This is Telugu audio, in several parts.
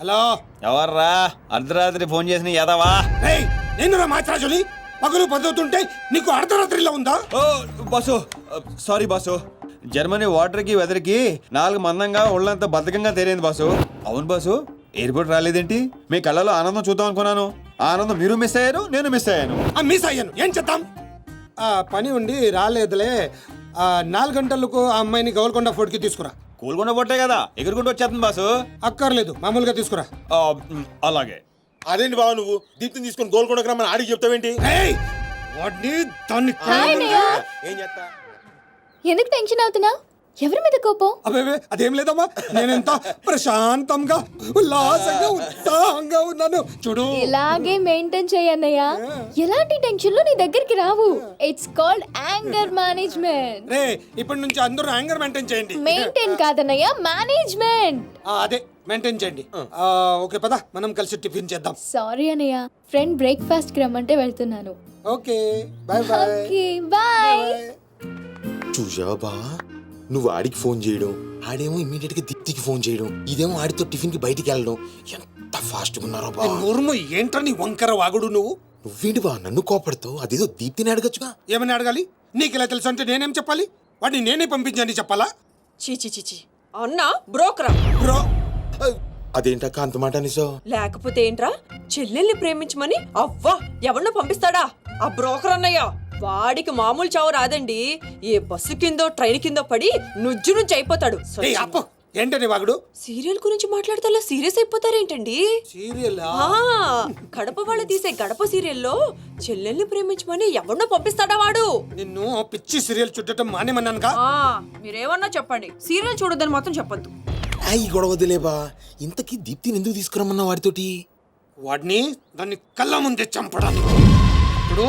హలో. ఎవర్రా? అర్ధరాత్రి ఫోన్ చేసిన యదవా నేను మాత్రాజుని పగలు పదువుతుంటే నీకు అర్ధరాత్రిలో ఉందా? ఓ బాసు. Sorry boss. జర్మనీ వాటర్కి వెదర్కి నాలుగు మందంగా ఒళ్ళంతా బద్ధకంగా తేలింది బాసు. అవును బాసు. ఎయిర్పోర్ట్ రాలేదేంటి? మీ కళ్ళలో ఆనందం చూద్దాం అనుకున్నాను. ఆనందం మీరు మిస్ అయ్యారు నేను మిస్ అయ్యాను. ఆ మిస్ అయ్యాను. ఏం చేద్దాం? ఆ పని ఉండి రాలేదులే. నాలుగు గంటలకు ఆ అమ్మాయిని గోల్కొండ ఫోర్ట్కి తీసుకురా. కూలుకుండా పొట్టే కదా? ఎగురుకుంటూ వచ్చేస్తుంది బాసు. అక్కర్లేదు మామూలుగా తీసుకురా. ఆ, మ్, అలాగే. అదేంటి బావ నువ్వు? దీప్తిని తీసుకొని గోల్కొండకు రమ్మని ఆడికి చెప్తావేంటి? వాడిని దాన్ని ఏం చేస్తా? ఎందుకు టెన్షన్ అవుతున్నావు? ఎవరి మీద కోపం? అబే అదేం లేదమ్మా. నేనెంత ప్రశాంతంగా ఉల్లాసంగా ఉత్సాహంగా ఉన్నాను. చూడు. ఇలాగే మెయింటైన్ చేయన్నయ్య ఎలాంటి టెన్షన్లు నీ దగ్గరికి రావు. ఇట్స్ కాల్డ్ యాంగర్ మేనేజ్మెంట్ రే ఇప్పటి నుంచి అందరూ యాంగర్ మెయింటైన్ చేయండి. మెయింటైన్ కాదన్నయ్య మేనేజ్మెంట్ ఆ, అదే మెయింటైన్ చేయండి. ఆ, ఓకే పద మనం కలిసి టిఫిన్ చేద్దాం. సారీ అన్నయ్య ఫ్రెండ్ బ్రేక్ఫాస్ట్కి రమ్మంటే వెళ్తున్నాను. Okay bye bye okay bye చూసావా నువ్వు ఆడికి ఫోన్ చేయడం ఆడేమో ఇమీడియట్గా దీప్తికి ఫోన్ చేయడం ఇదేమో ఆడితో టిఫిన్కి బయటికి వెళ్ళడం. ఎంత ఫాస్ట్గా ఉన్నారో నోరుము ఏంట్రా నీ వంకర వాగుడు నువ్వు? నువ్వేంటి బా నన్ను కోపడతావు? అదేదో దీప్తిని అడగచ్చుగా? ఏమని అడగాలి? నీకు ఇలా తెలుసు అంటే నేనేం చెప్పాలి? వాడిని నేనే పంపించండి చెప్పాలా? చీచి చీచి అన్న బ్రోకరా? బ్రో అదేంటక్క అంత మాట అనేసో లేకపోతే ఏంట్రా? చెల్లెల్ని ప్రేమించమని అవ్వా ఎవరినో పంపిస్తాడా? ఆ బ్రోకర్ అన్నయ్య వాడికి మామూలు చావు రాదండి. ఏ బస్సు కిందో ట్రైన్ కిందో పడి నుజ్జు నుంచి అయిపోతాడు. ఏ అప్పు ఏంటని వాగుడు? సీరియల్ గురించి మాట్లాడితే సీరియస్ అయిపోతారేంటండి? సీరియల్? ఆ గడప వాళ్ళు తీసే గడప సీరియల్లో చెల్లెల్ని ప్రేమించమని ఎవరినో పంపిస్తాడా వాడు? నిన్ను పిచ్చి సీరియల్ చుట్టడం మానేమన్నానుగా? ఆ మీరేమన్నా చెప్పండి. సీరియల్ చూడొద్దని మాత్రం చెప్పొద్దు. అయ్యి గొడవదిలే బా ఇంతకీ దీప్తిని ఎందుకు తీసుకురమ్మన్నా వాడితోటి? వాడిని దాన్ని కళ్ళ ముందే చంపడానికి. ఇప్పుడు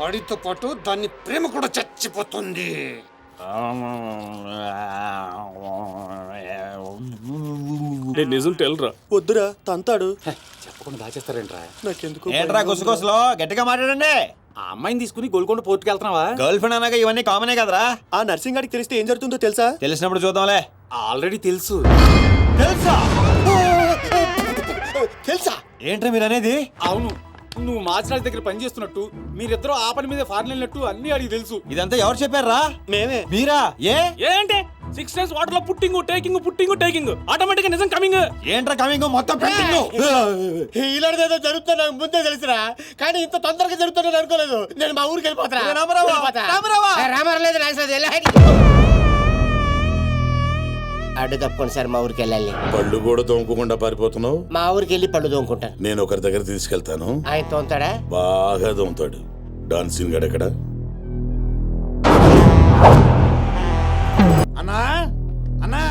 వాడితో పాటు దాన్ని ప్రేమ కూడా చచ్చిపోతుంది. నేను నిజం తెలరా. వద్దురా తంతాడు. చెప్పకుండా దాచేస్తారేంట్రా? నాకెందుకు ఏంట్రా గుసగుసలో? గట్టిగా మాట్లాడండి. ఆ అమ్మాయిని తీసుకుని గోల్కొండ పోర్టుకి వెళ్తున్నావా గర్ల్ ఫ్రెండ్ అన్నాక ఇవన్నీ కామనే కదరా? ఆ నర్సింగ్ గారికి తెలిస్తే ఏం జరుగుతుందో తెలుసా? తెలిసినప్పుడు చూద్దాంలే. ఆల్రెడీ తెలుసు. తెలుసా? తెలుసా? ఏంట్రా మీరు అనేది అవును. నువ్వు మాచిరాజ్ దగ్గర పని చేస్తున్నట్టు మీరిద్దరూ ఆ పని మీద ఫారెన్ వెళ్ళినట్టు అన్ని అడిగి తెలుసు. ఇదంతా ఎవరు చెప్పారా? మేమే. మీరా? ఏ? ఏంటే? సిక్స్ డేస్ వాటర్లో putting taking putting taking automatic నిజం కమింగ్ ఏంట్రా కమింగ్ మొత్తం పెట్టింగు ఇలాంటిదేదో జరుగుతుంది నాకు ముందే తెలుసురా. కానీ ఇంత తొందరగా జరుగుతుందని అనుకోలేదు. నేను మా ఊరికి వెళ్ళిపోతా రామరావా, రామరావా. రామారావు లేదు నాగేశ్వరరావు వెళ్ళాలి అడ్డు తప్పుకోండి సార్ మా ఊరికి వెళ్ళాలి. పళ్ళు కూడా తోముకోకుండా పారిపోతున్నావు? మా ఊరికి వెళ్ళి పళ్ళు తోముకుంటాను నేను ఒకరి దగ్గర తీసుకెళ్తాను. ఆయన తోముతాడా? బాగా తోముతాడు. డాన్సింగ్ గడెక్కడ అన్నా అన్నా.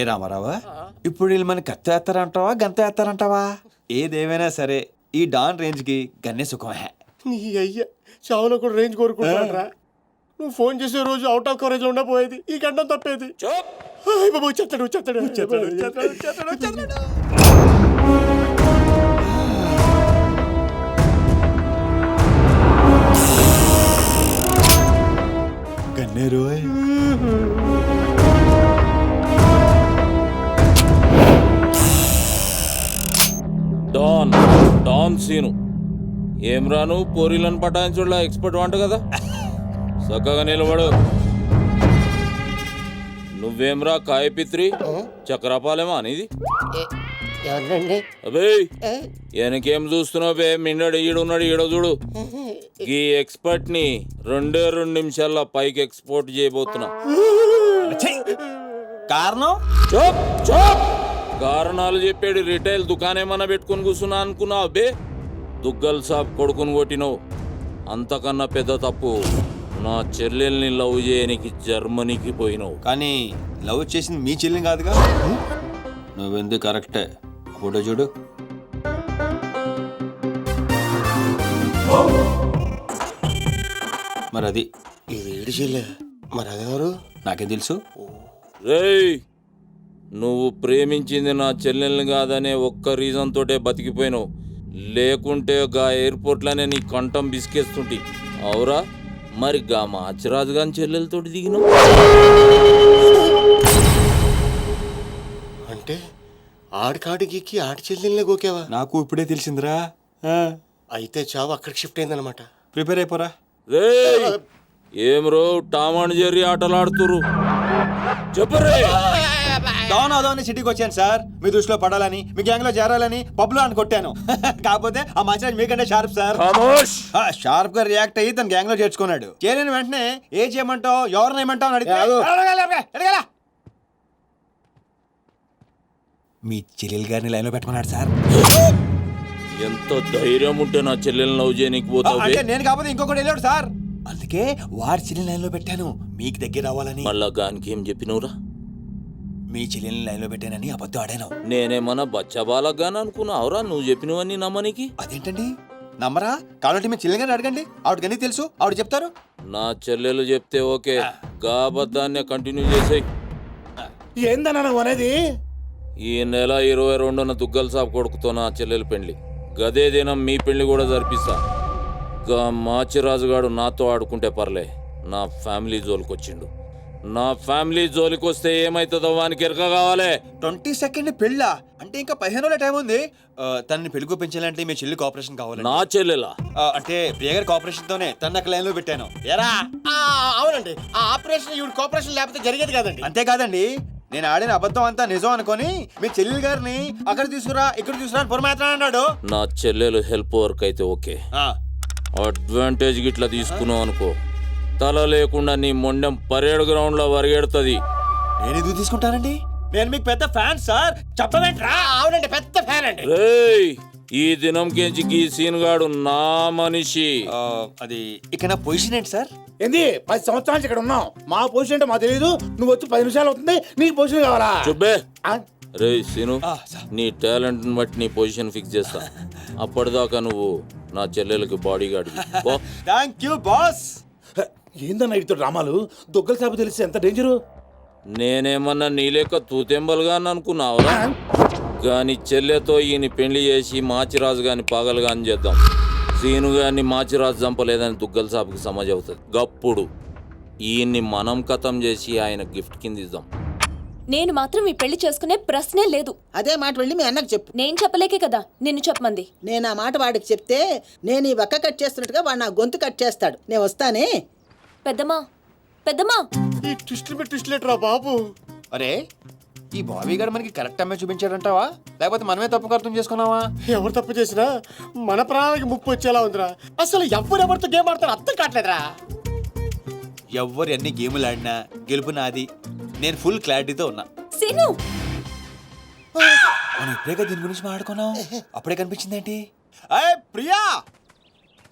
ఒరే రామారావా ఇప్పుడు వీళ్ళు మన కత్తి వేస్తారంటావా గంత వేస్తారంటావా? ఏదేమైనా సరే ఈ డాన్ రేంజ్కి గన్నే సుఖమే. నీ అయ్యా చావులో కూడా రేంజ్ కోరుకుంటారా నువ్వు ఫోన్ చేసే రోజు అవుట్ ఆఫ్ కవరేజ్లో ఉండపోయేది ఈ గండం తప్పేది. బాబు చెత్తడు చెత్తడు చెత్తడు చెత్తడు చెత్తడు చెత్తడు గన్నే డాన్ డాన్ సీను. ఏం రాను పోరీలను పటాయించుడులా ఎక్స్పర్ట్ వంట కదా? చక్కగా నిలబడు. నువ్వేంరా కాయపిత్రి? చక్రపాలేమా అనేది ఏ, ఎవరినండి అబే వెనకేం చూస్తున్నావు బే? మిన్నడు ఈడున్నాడు ఈడో చూడు. ఈ ఎక్స్పర్ట్ని రెండే రెండు నిమిషాల్లో పైకి ఎక్స్పోర్ట్ చేయబోతున్నా. కారణం? చోప్ చోప్! కారణాలు చెప్పాడు రిటైల్ దుకాణేమన్నా పెట్టుకొని కూర్చున్నా అనుకున్నావు అబ్బే దుగ్గల్ సాబ్ కొడుకుని కొట్టినావు. అంతకన్నా పెద్ద తప్పు నా చెల్లెల్ని లవ్ చేయనికి జర్మనీకి పోయినావు. కానీ లవ్ చేసింది మీ చెల్లిని కాదుగా? నువ్వెందుకు కరెక్టే? ఫోటో చూడు. మరి అది ఇది ఏడు చెల్లె? మరి అదెవరు నాకేం తెలుసు? రేయ్! నువ్వు ప్రేమించింది నా చెల్లెల్ని కాదనే ఒక్క రీజన్ తోటే బతికిపోయినావు. లేకుంటే గా ఎయిర్పోర్ట్లోనే నీ కంఠం బిసికేస్తుంటి అవురా? మరి గా మాచిరాజు గాని చెల్లెలతోటి దిగినావు? అంటే ఆడికాడికి ఎక్కి ఆడి చెల్లెల్ని గోకేవా? నాకు ఇప్పుడే తెలిసిందిరా. అయితే చావు అక్కడికి షిఫ్ట్ అయిందనమాట ప్రిపేర్ అయిపోరా. రేయ్! ఏం రో టామ్ అండ్ జెర్రీ ఆటలాడుతురు చెప్పరే డౌన్ అవుదామని సిటీకి వచ్చాను సార్. మీ దృష్టిలో పడాలని మీ గ్యాంగ్లో చేరాలని పబ్లో అని కొట్టాను. కాకపోతే ఆ మసాజ్ మీకంటే షార్ప్ సార్. షార్ప్గా రియాక్ట్ అయ్యి తన గ్యాంగ్లో చేర్చుకున్నాడు. చేరిన వెంటనే ఏ చేయమంటావు ఎవరిని ఏమంటావు అని అడిగితే. మీ చెల్లెలు గారిని లైన్లో పెట్టుకున్నాడు సార్. ఎంత ధైర్యం ఉంటే నా చెల్లెల్ని లవ్ చేయనీకి పోతావు? అంటే నేను కాకపోతే ఇంకొకటి వెళ్ళాడు సార్. అందుకే వాడి చెల్లెని లైన్లో పెట్టాను. మీకు దగ్గర రావాలని. మళ్ళా గానికి ఏం చెప్పినవురా? మీ చెల్లెల్ని లైన్లో పెట్టానని అబద్ధం ఆడాను నేనేమన్నా బచ్చబాలగాని అనుకున్నావురా నువ్వు చెప్పినవన్నీ నమ్మనికి. అదేంటండి? నమ్మరా? కాబట్టి మీ చెల్లెలు గారిని అడగండి. ఆవిడకి అన్ని తెలుసు. ఆవిడ చెప్తారు. నా చెల్లెలు చెప్తే ఓకే. గా అబద్ధాన్ని కంటిన్యూ చేసేయి. ఏందన్నా నువ్వు అనేది? ఈ నెల ఇరవై రెండున దుగ్గల సాబ్ కొడుకుతో నా చెల్లెలు పెళ్ళి గదే దినం మీ పెళ్ళి కూడా జరిపిస్తా. గా మాచిరాజుగాడు నాతో ఆడుకుంటే పర్లే. నా ఫ్యామిలీ జోలికొచ్చిండు. నా ఫ్యామిలీ జోలికొస్తే ఏమైతుందో వానికి ఎరక కావాలి. ట్వంటీ సెకండ్ పెళ్ళా? అంటే ఇంకా పదిహేను రోజుల టైం ఉంది. ఆ, తనని పెళ్ళి పెంచాలంటే మీ చెల్లి కోఆపరేషన్ కావాలి నా చెల్లెలా? అంటే ప్రియ గారి కోఆపరేషన్ తోనే తన లైన్లో పెట్టాను. ఎరా? ఆ, అవునండి. ఆ ఆపరేషన్ ఈవిడ కోఆపరేషన్ లేకపోతే జరిగేది కాదండి. అంతేకాదండి. నేను ఆడిన అబద్ధం అంతా నిజం అనుకొని మీ చెల్లెలు గారిని అక్కడ తీసుకురా ఇక్కడ తీసుకురా అని పొరమాత్రం అన్నాడు. నా చెల్లెలు హెల్ప్ వర్క్ అయితే ఓకే. ఆ, అడ్వాంటేజ్ గిట్లా తీసుకున్నావు అనుకో. తల లేకుండా నీ మొండెం పరేడ్ గ్రౌండ్లో పరిగెడుతుంది. నేను ఎందుకు తీసుకుంటానండి? నేను మీకు పెద్ద ఫ్యాన్ సార్. చెప్పవేంట్రా అవునండి పెద్ద ఫ్యాన్ అండి. రేయ్ ఈ దినం కెంచి గీ సీన్ గాడు నా మనిషి. ఆ, అది ఇక నా పొజిషన్ ఏంటి సార్? ఏంది? పది సంవత్సరాల నుంచి ఇక్కడ ఉన్నాం మా పొజిషన్ అంటే మాకు తెలియదు నువ్వు వచ్చి పది నిమిషాలు అవుతుంది. నీకు పొజిషన్ కావాలా? చుబ్బే? రే సీను. నీ టాలెంట్ బట్టి నీ పొజిషన్ ఫిక్స్ చేస్తా. అప్పటిదాకా నువ్వు నా చెల్లెలకి bodyguard thank you boss ఏందన్నా ఇటు డ్రామాలు దొగ్గల సాబు తెలిసి ఎంత డేంజరు నేనేమన్నా నీ లెక్క తూతెంబలుగా అనుకున్నావురా? గాని చెల్లెతో ఈయన పెళ్ళి చేసి మాచిరాజు గాని పాగలు గాని చేద్దాం. సీను గాని మాచిరాజు చంపలేదని దుగ్గల సాపుకి సమాజ్ అవుతుంది. గప్పుడు ఈయన్ని మనం కథం చేసి ఆయన గిఫ్ట్ కింద ఇద్దాం. నేను మాత్రం ఈ పెళ్ళి చేసుకునే ప్రశ్నే లేదు. అదే మాట వెళ్ళి మీ అన్నకు చెప్పు. నేను చెప్పలేకే కదా నిన్ను చెప్పమంది. నేను ఆ మాట వాడికి చెప్తే నేను ఈ వక్క కట్ చేస్తున్నట్టుగా వాడు నా గొంతు కట్ చేస్తాడు. నేను వస్తానే? పెద్దమ్మా పెద్దమ్మా. ఈ ట్విస్టులు పెట్టి ట్విస్ట్ లేటరా బాబు? అరే ఈ బాబీ గారు మనకి కరెక్ట్ అమ్మాయి చూపించాడంటావా? లేకపోతే మనమే తప్పు అర్థం చేసుకున్నావా? ఎవరు తప్పు చేసినా మన ప్రాణానికి ముప్పు వచ్చేలా ఉందిరా. అసలు ఎవరు ఎవరితో గేమ్ ఆడతారు అర్థం కావట్లేదురా. ఎవ్వరు ఎన్ని గేములు ఆడినా గెలుపు నాది. నేను ఫుల్ క్లారిటీతో ఉన్నా. సీను! మనం ఇప్పుడే దీని గురించి మాట్లాడుకున్నాం? అప్పుడే కనిపించింది ఏంటి ప్రియా!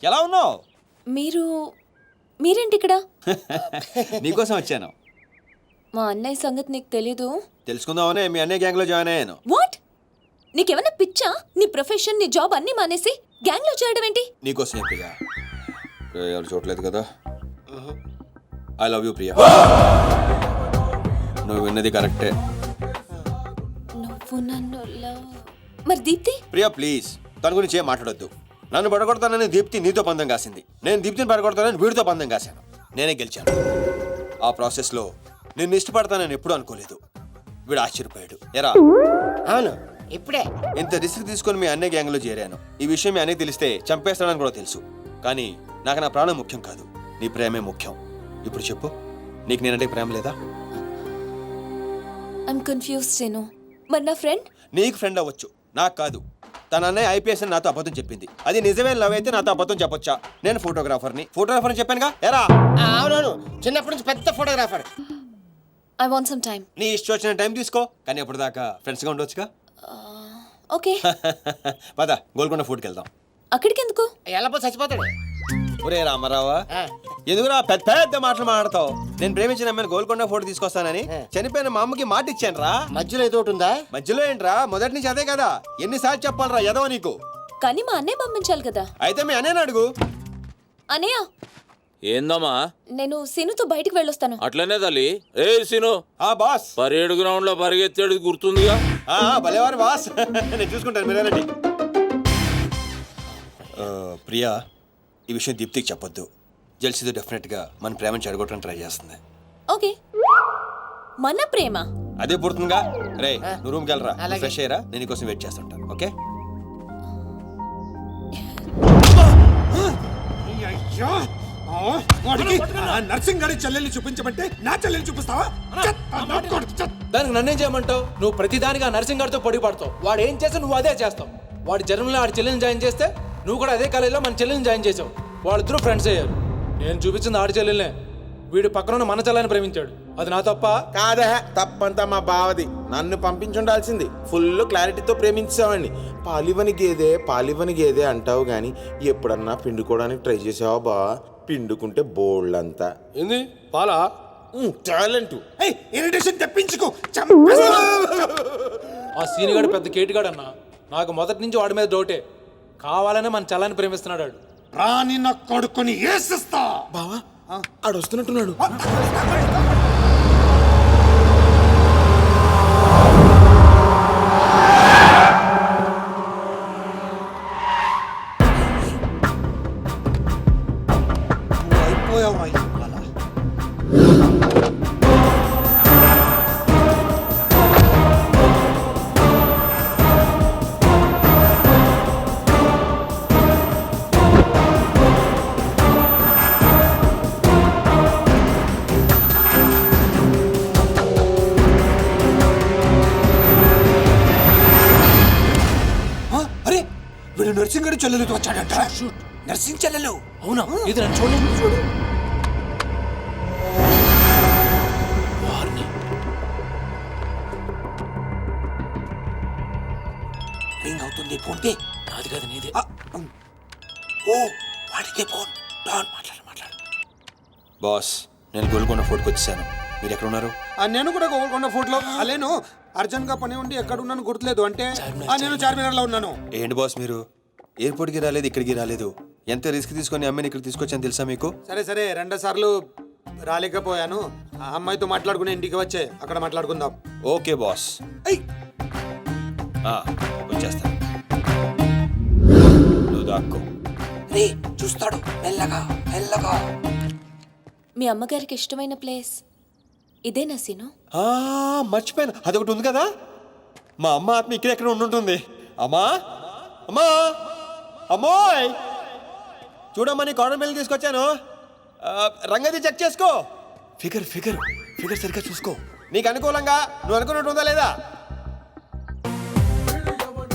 ఎలా ఉన్నావు? మీరు మీరేంటి ఇక్కడ? నీకోసం వచ్చాను. మా అన్నయ్య సంగతి నీకు తెలీదు? తెలుసుకుందామనే మీ అన్నయ్య గ్యాంగ్లో జాయిన్ అయ్యాను. వాట్? నీకేమైనా పిచ్చా? నీ ప్రొఫెషన్ నీ జాబ్ అన్నీ మానేసి గ్యాంగ్లో చేయడం ఏంటి? నీకోసమే ప్రియా. ఎవరు చూడలేదు కదా? I love you Priya. నువ్వు విన్నది కరెక్టే. నువ్వు నన్ను love- మరి దీప్తి? ప్రియా ప్లీజ్. తన గురించి ఏం మాట్లాడొద్దు. నన్ను పడగొడతానని దీప్తి నీతో పందెం కాసింది. నేను దీప్తిని పడగొడతానని వీడితో పందెం కాశాను. నేనే గెలిచాను. ఆ ప్రాసెస్లో నిన్ను ఇష్టపడతానని ఎప్పుడూ అనుకోలేదు. వీడు ఆశ్చర్యపోయాడు. ఎరా? అవును. ఇప్పుడే. ఇంత రిస్క్ తీసుకొని మీ అన్నయ్య గ్యాంగ్లో చేరాను. ఈ విషయం మీ అన్నయ్య తెలిస్తే చంపేస్తాడని కూడా తెలుసు. కానీ నాకు నా ప్రాణం ముఖ్యం కాదు. నీ ప్రేమే ముఖ్యం. ఇప్పుడు చెప్పు. నీకు నేనంటే ప్రేమ లేదా? ఐమ్ కన్ఫ్యూజ్ సీను మరి నా ఫ్రెండ్ నీకు ఫ్రెండ్ అవ్వచ్చు. నాకు కాదు. తన అన్నయ్య ఐపీఎస్ అని నాతో అబద్ధం చెప్పింది. అది నిజమే లవ్ అయితే నాతో అబద్ధం చెప్పొచ్చా? నేను ఫోటోగ్రాఫర్ని ఫోటోగ్రాఫర్ అని చెప్పానుగా? ఎరా! అవునవును. చిన్నప్పటి నుంచి పెద్ద photographer I want some time నీ ఇష్టం వచ్చిన టైం తీసుకో. కానీ అప్పటిదాకా ఫ్రెండ్స్గా ఉండొచ్చుగా? ఓకే పద గోల్కొండ ఫుడ్కి వెళ్దాం. అక్కడికి ఎందుకు ఎలా చచ్చిపోతాడు. ఒరే రామారావా ఎందుకురా పెద్ద పెద్ద మాటలు మాట్లాడతావు? నేను ప్రేమించిన అమ్మాయిని గోల్కొండ ఫోటో తీసుకొస్తానని చనిపోయిన మా అమ్మకి మాట ఇచ్చాను రా మధ్యలో ఏదో ఒకటి ఉందా? మధ్యలో ఏంట్రా? మొదటి నుంచి అదే కదా. ఎన్నిసార్లు చెప్పాలరా ఎదవ నీకు? కానీ మా అన్నయ్య పంపించాలి కదా. అయితే మీ అన్నయ్యని అడుగు. అనయ్య ఏందమ్మా? నేను సినుతో బయటికి వెళ్ళొస్తాను. అట్లనే తల్లి. ఏ సిను? ఆ బాస్. పరేడు గ్రౌండ్లో పరిగెత్తేది గుర్తుందిగా? ఆ, భలేవారు బాస్. నేను చూసుకుంటాను మీరేనండి ప్రియా ఈ విషయం దీప్తికి చెప్పొద్దు. జెల్సీతో డెఫినెట్గా మన ప్రేమను చెడగొట్టడం ట్రై చేస్తుంది. ఓకే. మన ప్రేమ. అదే పుడుతుందిగా రే నువ్వు రూమ్కి వెళ్ళరా? ఫ్రెష్ అయ్యరా? నేను నీకోసం వెయిట్ చేస్తుంటాను ఓకే? అయ్యో ఆ, వాడికి ఆ నర్సింగ్ గారి చెల్లెల్ని చూపించమంటే నా చెల్లెల్ని చూపిస్తావా. దానికి నన్నేం చేయమంటావు? నువ్వు ప్రతిదానికి ఆ నర్సింగ్ గారితో పొడి పడతావు వాడు ఏం చేస్తే నువ్వు అదే చేస్తావు. వాడి జన్మలో ఆడి చెల్లెని జాయిన్ చేస్తే నువ్వు కూడా అదే కాలేజీలో మన చెల్లెని జాయిన్ చేసావు వాళ్ళిద్దరూ ఫ్రెండ్స్ అయ్యారు. నేను చూపించింది ఆడి చెల్లెలనే. వీడు పక్కన ఉన్న మన చెల్లని ప్రేమించాడు. అది నా తప్ప? కాదా తప్పంతా మా బావది. నన్ను పంపించుండాల్సింది. ఫుల్ క్లారిటీతో ప్రేమించావండి పాలివని గేదే పాలివని గేదే అంటావు గాని ఎప్పుడన్నా పిండుకోవడానికి ట్రై చేసావా బా? పిండుకుంటే బోల్డ్ అంతా ఏంది? పాలా? టాలెంట్. ఏయ్, ఇరిటేషన్ తెప్పించుకో. ఆ సీనిగాడు పెద్ద కేటుగాడు అన్న నాకు మొదటి నుంచి వాడి మీద డౌటే. కావాలనే మన చెల్లని ప్రేమిస్తున్నాడు వాడు. రాని నా కొడుకుని ఏసిస్తా. బావా ఆడు వస్తున్నట్టున్నాడు. నువ్వు అయిపోయావా వీడు నర్సింగ్ గారి చెల్లెలతో వచ్చాడట. నర్సింగ్ చెల్లెలు. అవునా? ఇది నన్ను చూడండి చూడు రింగ్ అవుతుంది ఫోన్ పే నాది కాదు నీదే. ఓ వాడికే ఫోన్. డాన్ మాట్లాడు మాట్లాడు. బాస్ నేను గోల్కొండ ఫోర్ట్కి వచ్చేసాను. మీరు ఎక్కడ ఉన్నారు? నేను కూడా గోల్కొండ ఫోర్ట్లో. అలేను అర్జెంట్గా పని ఉండి ఎక్కడ ఉన్నాను గుర్తులేదు. అంటే ఆ, నేను చార్మినార్. లో ఉన్నాను. ఏంటి బాస్ మీరు? ఎయిర్పోర్ట్కి రాలేదు ఇక్కడికి రాలేదు. ఎంత రిస్క్ తీసుకొని అమ్మాయిని ఇక్కడ తీసుకొచ్చాను తెలుసా మీకు? సరే సరే రెండు సార్లు రాలేకపోయాను. ఆ అమ్మాయితో మాట్లాడుకుని ఇంటికి వచ్చే అక్కడ మాట్లాడుకుందాం. Okay boss. ఆ, నువ్వు దాక్కో. రే చూస్తాడు. మెల్లగా మెల్లగా. మీ అమ్మగారికి ఇష్టమైన ప్లేస్. ఇదేనా సీను ఆ, మర్చిపోయాను. అదొకటి ఉంది కదా? మా అమ్మ ఆత్మ ఇక్కడ ఎక్కడ ఉండుంటుంది. అమ్మా! అమ్మా! అమ్మోయ్! చూడమ్మా నీ కాటన్ బిల్ తీసుకొచ్చాను. రంగది చెక్ చేసుకో. ఫిగర్ ఫిగర్ ఫిగర్ సరిగ్గా చూసుకో. నీకు అనుకూలంగా నువ్వు అనుకున్నట్టు ఉందా లేదా?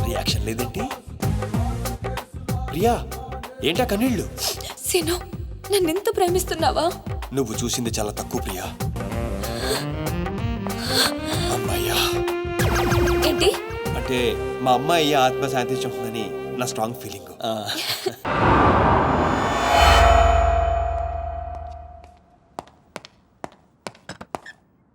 రియాక్షన్ లేదేంటి? ప్రియా ఏంటా కన్నీళ్ళు? సీను నన్ను ఎంత ప్రేమిస్తున్నావా? నువ్వు చూసింది చాలా తక్కువ ప్రియా. అమ్మయ్యా. ఏంటి? అంటే మా అమ్మాయి ఆత్మ శాంతించుంటుందని నా స్ట్రాంగ్ ఫీలింగ్